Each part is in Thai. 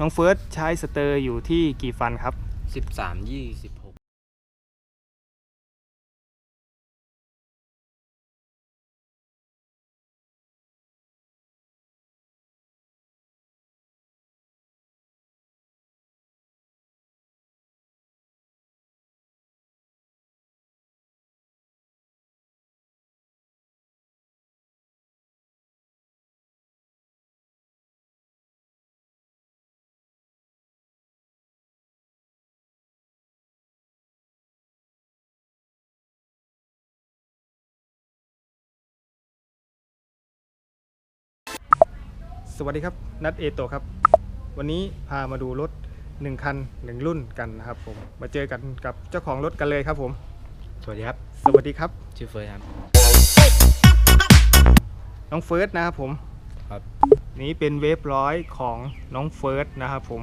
น้องเฟิร์สใช้สเตอร์อยู่ที่กี่ฟันครับสิบ สามยี่สิบหกสวัสดีครับ นัดเอโตครับ วันนี้พามาดูรถ 1 คัน 1 รุ่นกันนะครับผม มาเจอกันกับเจ้าของรถกันเลยครับผม สวัสดีครับ สวัสดีครับ ชื่อเฟิร์สครับ น้องเฟิร์สนะครับผม ครับ นี้เป็นเวฟร้อยของน้องเฟิร์สนะครับผม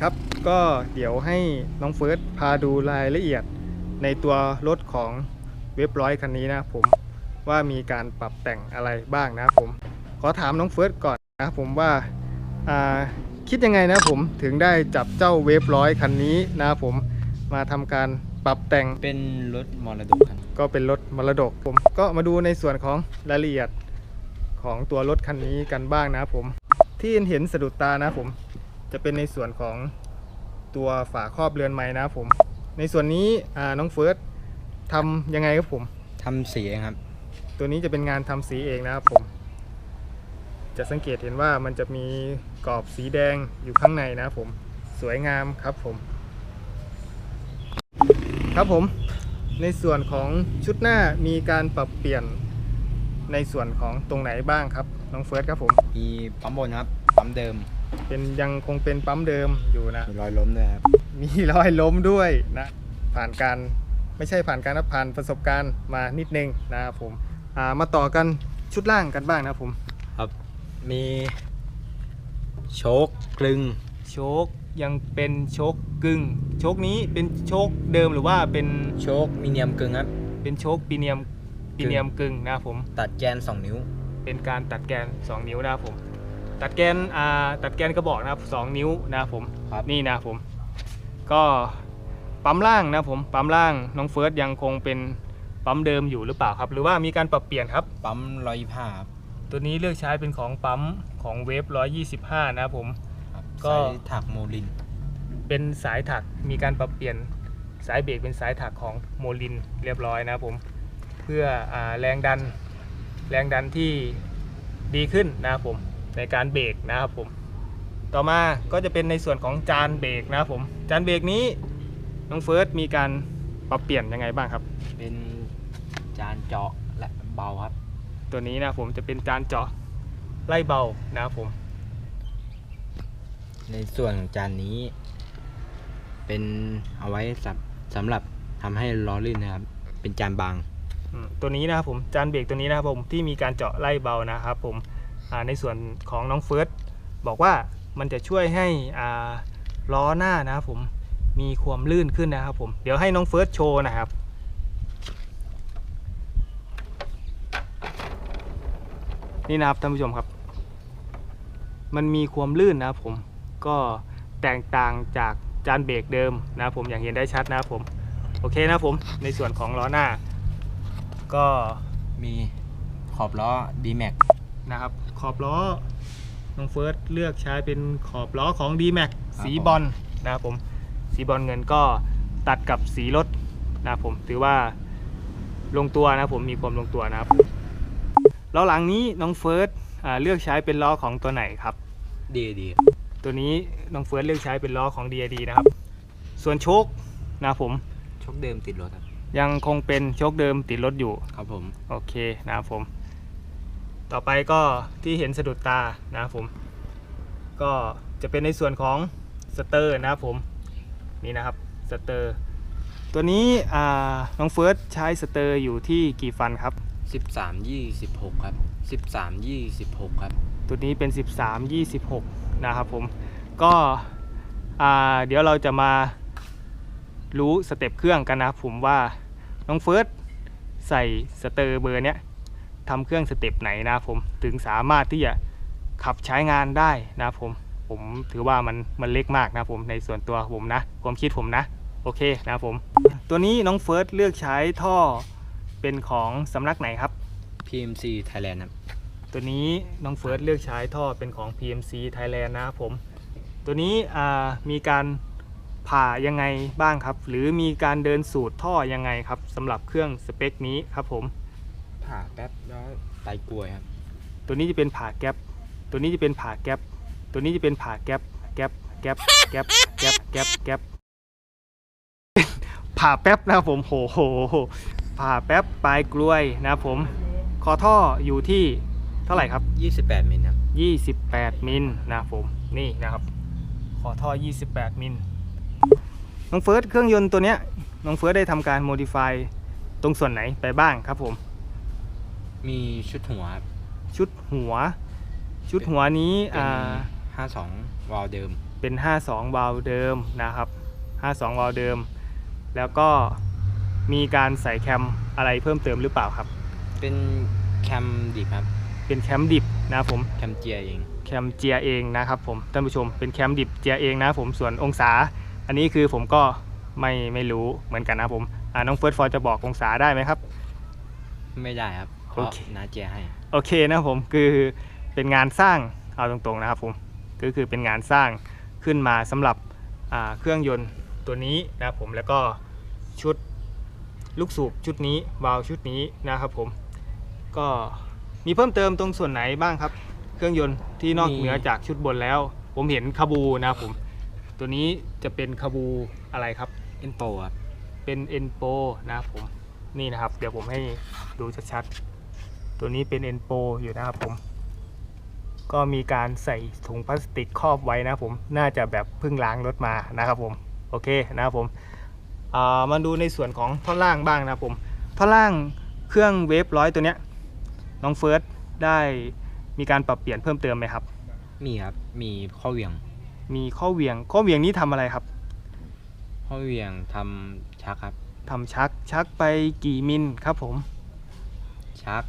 ครับ ก็เดี๋ยวให้น้องเฟิร์สพาดูรายละเอียดในตัวรถของเวฟร้อยคันนี้นะครับผมว่ามีการปรับแต่งอะไรบ้างนะครับผม ขอถามน้องเฟิร์สก่อนนะครับผมว่าอ่าคิดยังไงนะครับผมถึงได้จับเจ้าเวฟร้อยคันนี้นะครับผมมาทำการปรับแต่งเป็นรถมรดกครับก็เป็นรถมรดกผม ก็มาดูในส่วนของรายละเอียดของตัวรถคันนี้กันบ้างนะครับผม ที่เห็นสะดุดตานะครับผม จะเป็นในส่วนของตัวฝาครอบเรือนไม้นะครับผม ในส่วนนี้อ่าน้องเฟิร์สทำยังไงครับผมทำสีเองครับ ตัวนี้จะเป็นงานทำสีเองนะครับผม จะสังเกตเห็นว่ามันจะมีกรอบสีแดงอยู่ข้างในนะครับผมสวยงามครับผม ครับผมในส่วนของชุดหน้ามีการปรับเปลี่ยนในส่วนของตรงไหนบ้างครับน้องเฟิร์สครับผมมีปั๊มบนครับปั๊มเดิม เป็นยังคงเป็นปั๊มเดิมอยู่นะ มีรอยล้มด้วยครับ มีรอยล้มด้วยนะ ผ่านการไม่ใช่ผ่านการนะผ่านประสบการณ์มานิดนึงนะครับผมอ่ามาต่อกันชุดล่างกันบ้างนะครับผมครับ มีโชคกลึงโชคยังเป็นโชคกึ่งโชคนี้เป็นโชคเดิมหรือว่าเป็นโชคมีเนียมกึ่งครับ เป็นโชคปีเนียมปีเนียมกึ่งนะครับผม ตัดแกน 2 นิ้ว เป็นการตัดแกน 2 นิ้วนะครับผม ตัดแกนอ่าตัดแกนกระบอกนะครับ 2 นิ้วนะครับผมครับ นี่นะครับผม ก็ปั๊มล่างนะครับผมปั๊มล่างน้องเฟิร์สยังคงเป็นปั๊มเดิมอยู่หรือเปล่าครับ หรือว่ามีการปรับเปลี่ยนครับ ปั๊มร้อยผ้าครับ ตัวนี้เลือกใช้เป็นของปั๊มของเวฟ125 นะครับผมครับก็ใช้ถักโมลิน เป็นสายถักมีการปรับเปลี่ยนสายเบรกเป็นสายถักของโมลินเรียบร้อยนะครับผม เพื่ออาแรงดันแรงดันที่ดีขึ้นนะครับผมในการเบรกนะครับผม ต่อมาก็จะเป็นในส่วนของจานเบรกนะครับผมจานเบรกนี้น้องเฟิร์สมีการปรับเปลี่ยนยังไงบ้างครับ เป็นจานเจาะและเบาครับ ตัวนี้นะครับผมจะเป็นจานเจาะไล่เบานะครับผม ในส่วนของจานนี้ เป็นเอาไว้สำสำหรับทำให้ล้อลื่นนะครับ เป็นจานบาง อืมตัวนี้นะครับผมจานเบรกตัวนี้นะครับผมที่มีการเจาะไล่เบานะครับผมอ่าในส่วนของน้องเฟิร์สบอกว่ามันจะช่วยให้อ่าล้อหน้านะครับผมมีความลื่นขึ้นนะครับผมเดี๋ยวให้น้องเฟิร์สโชว์นะครับ นี่นะครับท่านผู้ชมครับ มันมีความลื่นนะครับผมก็แตกต่างจากจานเบรกเดิมนะครับผมอย่างเห็นได้ชัดนะครับผมโอเคนะครับผมในส่วนของล้อหน้า ก็มีขอบล้อ D-Max นะครับขอบล้อน้องเฟิร์สเลือกใช้เป็นขอบล้อของ d m a x ครับสีผมบอลนะครับผมสีบอลเงินก็ตัดกับสีรถนะครับผมถือว่าลงตัวนะครับผมมีความลงตัวนะครับ ล้อหลังนี้น้องเฟิร์สอ่าเลือกใช้เป็นล้อของตัวไหนครับ ดีดีตัวนี้น้องเฟิร์สเลือกใช้เป็นล้อของ DAD นะครับ ส่วนโชคนะครับผมชกเดิมติดรถครับยังคงเป็นโชคเดิมติดรถอยู่ ครับผม โอเคนะครับผม ต่อไปก็ที่เห็นสะดุดตานะครับผม ก็จะเป็นในส่วนของสเตอร์นะครับผมนี่นะครับสเตอร์ ตัวนี้อ่าน้องเฟิร์สใช้สเตอร์อยู่ที่กี่ฟันครับ สิบสามยี่สิบหกครับสิบสามยี่สิบหกครับ ตัวนี้เป็น 13 26 นะครับผม ก็เดี๋ยวเราจะมารู้สเต็ปเครื่องกันนะครับผมว่าน้องเฟิร์สใส่สเตอร์เบอร์เนี้ยทำเครื่องสเต็ปไหนนะครับผมถึงสามารถที่จะขับใช้งานได้นะครับผมผมถือว่ามันมันเล็กมากนะผมในส่วนตัวผมนะ ความคิดผมนะ โอเคนะครับผม ตัวนี้น้องเฟิร์สเลือกใช้ท่อ เป็นของสำนักไหนครับ PMC Thailand ครับ ตัวนี้น้องเฟิร์สเลือกใช้ท่อเป็นของ PMC Thailand นะครับผม ตัวนี้อ่ามีการผ่ายังไงบ้างครับ หรือมีการเดินสูตรท่อยังไงครับสำหรับเครื่องสเปคนี้ครับผม ผ่าแป๊บแล้วไตกลวยครับ ตัวนี้จะเป็นผ่าแก๊ปตัวนี้จะเป็นผ่าแก๊ปตัวนี้จะเป็นผ่าแก๊ปแก๊ปแก๊ปแก๊ปแก๊ปแก๊ปแก๊ปผ่าแป๊บนะครับผมโหโหโห ผ่าแป๊บปลายกล้วยนะครับผมคอท่ออยู่ที่เท่าไหร่ครับ 28 มิลครับ 28 มิลนะครับผมนี่นะครับขอท่อ 28 มิลน้องเฟิร์สเครื่องยนต์ตัวเนี้ยน้องเฟิร์สได้ทำการโมดิฟายตรงส่วนไหนไปบ้างครับผม มีชุดหัวครับชุดหัว ชุดหัวนี้เป็นอ่า52วาล์วเดิม เป็น 52วาล์วเดิมนะครับ 52วาล์วเดิม แล้วก็ มีการใส่แคมอะไรเพิ่มเติมหรือเปล่าครับ เป็นแคมดิบครับ เป็นแคมดิบนะครับผม แคมเจียเอง แคมเจียเองนะครับผมท่านผู้ชม เป็นแคมดิบเจียเองนะครับผม ส่วนองศา อันนี้คือผมก็ไม่ไม่รู้เหมือนกันนะครับผมอ่าน้องเฟิร์สฟอร์จะบอกองศาได้ไหมครับ ไม่ได้ครับเพโอราะเคน้าเจียให้ โอเคนะครับผมคือเป็นงานสร้างเอาตรงๆนะครับผม ก็คือเป็นงานสร้างขึ้นมาสำหรับอ่าเครื่องยนต์ตัวนี้นะครับผมแล้วก็ชุด ลูกสูบชุดนี้วาล์วชุดนี้นะครับผม ก็มีเพิ่มเติมตรงส่วนไหนบ้างครับ เครื่องยนต์ที่นอกมีเหนือจากชุดบนแล้ว ผมเห็นคาบูนะครับผม ตัวนี้จะเป็นคาบูอะไรครับเอ็นโปครับเป็นเอ็นโปนะครับผมนี่นะครับ เดี๋ยวผมให้ดูชัดๆ ตัวนี้เป็นเอ็นโปอยู่นะครับผม ก็มีการใส่ถุงพลาสติกครอบไว้นะครับผม น่าจะแบบเพิ่งล้างรถมานะครับผม โอเคนะครับผมอ่า มาดูในส่วนของท่อนล่างบ้างนะครับผมท่อนล่างเครื่องเวฟร้อยตัวเนี้ยน้องเฟิร์สได้มีการปรับเปลี่ยนเพิ่มเติมไหมครับ มีครับ มีข้อเหวี่ยง มีข้อเหวี่ยง ข้อเหวี่ยงนี้ทำอะไรครับ ข้อเหวี่ยงทำชักครับทำชัก ชักไปกี่มิลครับผม ชัก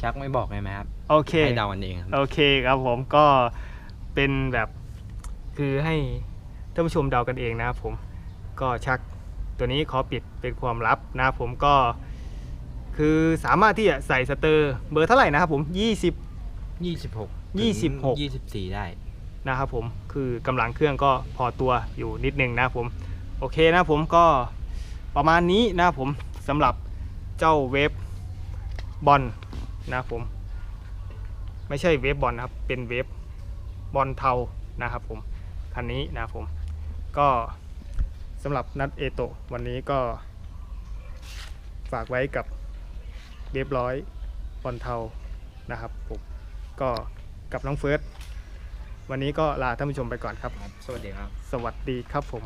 ชักไม่บอกได้ไหมครับ โอเค ให้เดากันเองครับ โอเคครับผม ก็เป็นแบบ คือให้ท่านผู้ชมเดากันเองนะครับผม ก็ชัก ตัวนี้ขอปิดเป็นความลับนะครับผมก็คือสามารถที่จะใส่สเตอร์เบอร์เท่าไหร่นะครับผม 20 26 26 24 ได้นะครับผมคือกำลังเครื่องก็พอตัวอยู่นิดนึงนะครับผม โอเคนะครับผมก็ประมาณนี้นะครับผมสำหรับเจ้าเวฟบอลนะครับผม ไม่ใช่เวฟบอลนะครับ เป็นเวฟบอลเทานะครับผม คันนี้นะครับผมก็ สำหรับนัดเอโตะวันนี้ก็ ฝากไว้กับเรียบร้อยบอลเทานะครับผมก็กับน้องเฟิร์สวันนี้ก็ลาท่านผู้ชมไปก่อนครับ สวัสดีครับ สวัสดีครับผม